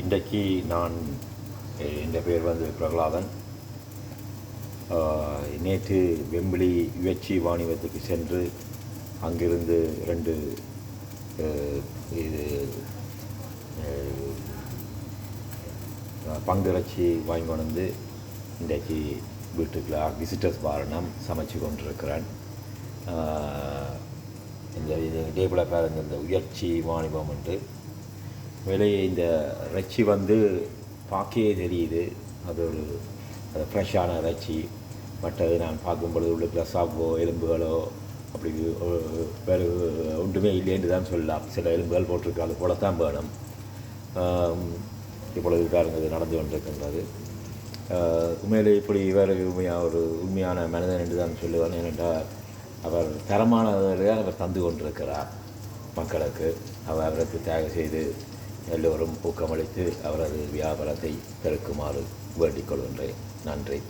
இன்றைக்கு நான் என் பேர் வந்து பிரகலாதன். நேற்று வெம்பிளி யுஎச்சி வாணிபத்துக்கு சென்று அங்கிருந்து ரெண்டு இது ஆஹ், வாங்கி கொண்டு வந்து இன்றைக்கு வீட்டுக்குள்ள விசிட்டர்ஸ் வாரணம் சமைச்சு கொண்டிருக்கிறேன். இந்த இது டேபிளாக இருந்த இந்த உயர்ச்சி வாணிபம் என்று. வேலையை இந்த இறைச்சி வந்து பார்க்கவே தெரியுது. அது ஒரு அது ஃப்ரெஷ்ஷான இறைச்சி. மற்றது நான் பார்க்கும் பொழுது உள்ளுக்குள்ள சாப்போ எலும்புகளோ அப்படி வேறு ஒன்றுமே இல்லைன்னு தான் சொல்லலாம். சில எலும்புகள் போட்டிருக்கு அது போல தான் வேணும் இப்பொழுது பாருங்க நடந்து கொண்டிருக்கின்றது. உண்மையில் உண்மையிலே இப்படி இவர் உண்மையாக ஒரு உண்மையான மனிதன் என்று தான் சொல்லுவார் ஏனென்றால் அவர் தரமானதை அவர் தந்து கொண்டிருக்கிறார் மக்களுக்கு. அவர் அவருக்கு தியாகம் செய்து எல்லோரும் ஊக்கமளித்து அவரது வியாபாரத்தை பெருக்குமாறு வேண்டிக் கொள்கின்றேன். நன்றி.